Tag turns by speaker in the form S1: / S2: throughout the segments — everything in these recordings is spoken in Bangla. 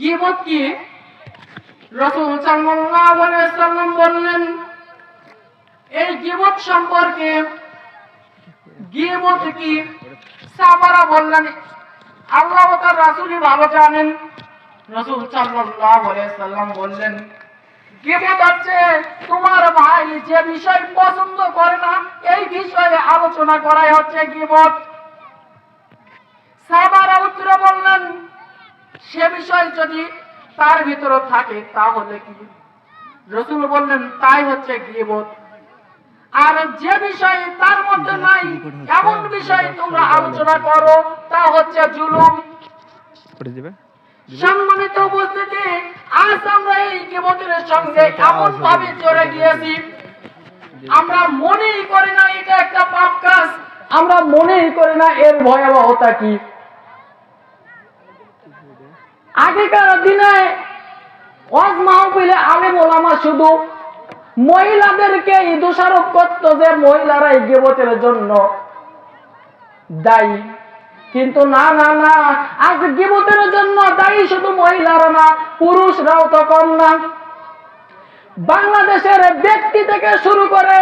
S1: গিবত কি? রসুল সাল্লাল্লাহু আলাইহি সাল্লাম বললেন, এই গিবত সম্পর্কে গিবত কি? সাহাবারা বললেন, আল্লাহ ও তার রাসূলই ভালো জানেন। রসুল সাল্লাল্লাহু আলাইহি সাল্লাম বললেন, গিবত হচ্ছে তোমার ভাই যে বিষয় পছন্দ করে না, এই বিষয়ে আলোচনা করাই হচ্ছে গিবত। সে বিষয় যদি তার ভিতরে থাকে তাহলে কি? রসুল বললেন তাই হচ্ছে গিবত। আর যে বিষয় তার মধ্যে নাই এমন বিষয় তোমরা আলোচনা করো তা হচ্ছে জুলুম। সম্মানিত উপস্থিতি আজ আমরা এই গিবতের সঙ্গে এমন ভাবে জড়ে গিয়েছি। আমরা মনেই করি না এটা একটা পাপ কাজ আমরা মনেই করি না এর ভয়াবহতা কি। আগেকার দিনে ওয়াজ মাহফিলে আলেম ওলামা শুধু মহিলাদেরকে দোষারোপ করত যে মহিলারা এই গিবতের জন্য দায়ী। কিন্তু না না না, আজ গিবতের জন্য দায়ী শুধু মহিলারা না, পুরুষরাও তো কম না। বাংলাদেশের ব্যক্তি থেকে শুরু করে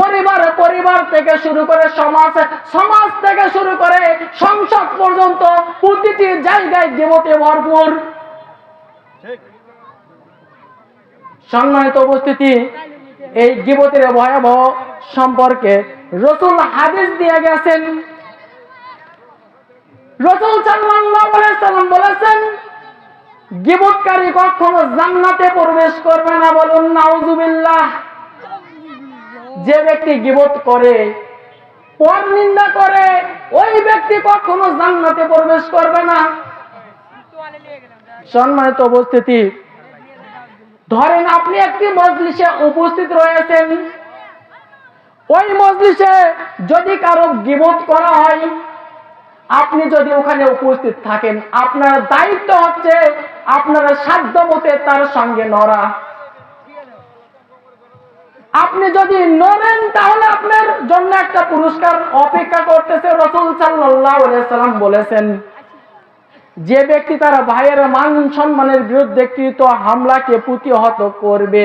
S1: পরিবার পরিবার থেকে শুরু করে সমাজ সমাজ থেকে শুরু করে সংসদ পর্যন্ত প্রতিটি জায়গায় গিবতে ভরপুর। সম্মানিত উপস্থিতি এই গিবতের ভয়াবহ সম্পর্কে রসুল হাদিস দিয়ে গেছেন। রসুল সাল্লাম বলেছেন গিবতকারী কখনো জান্নাতে প্রবেশ করবে না বলুন নাউজুবিল্লাহ। যে ব্যক্তি গিবত করে পর নিন্দা করে, ওই ব্যক্তি কখনো জান্নাতে প্রবেশ করবে না। সম্মানিত উপস্থিতি, ধরেন আপনি একটি মজলিসে উপস্থিত রয়েছেন। ওই মজলিসে যদি কারও গিবত করা হয়, আপনি যদি ওখানে উপস্থিত থাকেন, আপনার দায়িত্ব হচ্ছে আপনার সাধ্য মতে তার সঙ্গে নড়া। আপনি যদি নড়েন তাহলে আপনার জন্য একটা পুরস্কার অপেক্ষা করতেছে রসুল সাল্লাম বলেছেন। যে ব্যক্তি তার ভাইয়ের মান সম্মানের বিরুদ্ধে কৃত হামলাকে প্রতিহত করবে।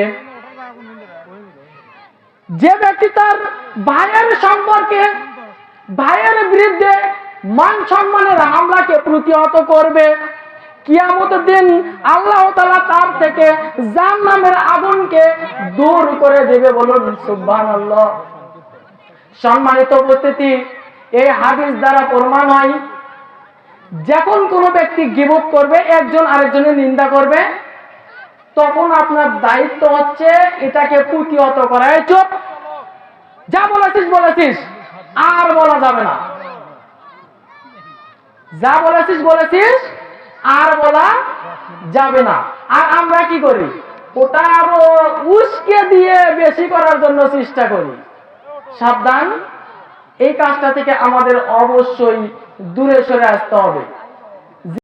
S1: যে ব্যক্তি তার ভাইয়ের সম্পর্কে, ভাইয়ের বিরুদ্ধে মান সম্মানের হামলাকে প্রতিহত করবে কিয়ামত দিন আল্লাহ তাআলা তার থেকে আগুনকে দূর করে দেবে বলুন সুবহানাল্লাহ। সম্মানিত উপস্থিতি, এই হাদিস দ্বারা প্রমাণ হয়, যখন কোনো ব্যক্তি গিবত করবে, একজন আরেকজনের নিন্দা করবে, তখন আপনার দায়িত্ব হচ্ছে এটাকে প্রতিহত করা। চুপ! যা বলেছিস বলেছিস, আর বলা যাবে না। যা বলেছিস বলেছিস আর বলা যাবে না। আর আমরা কি করি? ওটা আরও উস্কে দিয়ে বেশি করার জন্য চেষ্টা করি। সাবধান, এই কাজটা থেকে আমাদের অবশ্যই দূরে সরে আসতে হবে।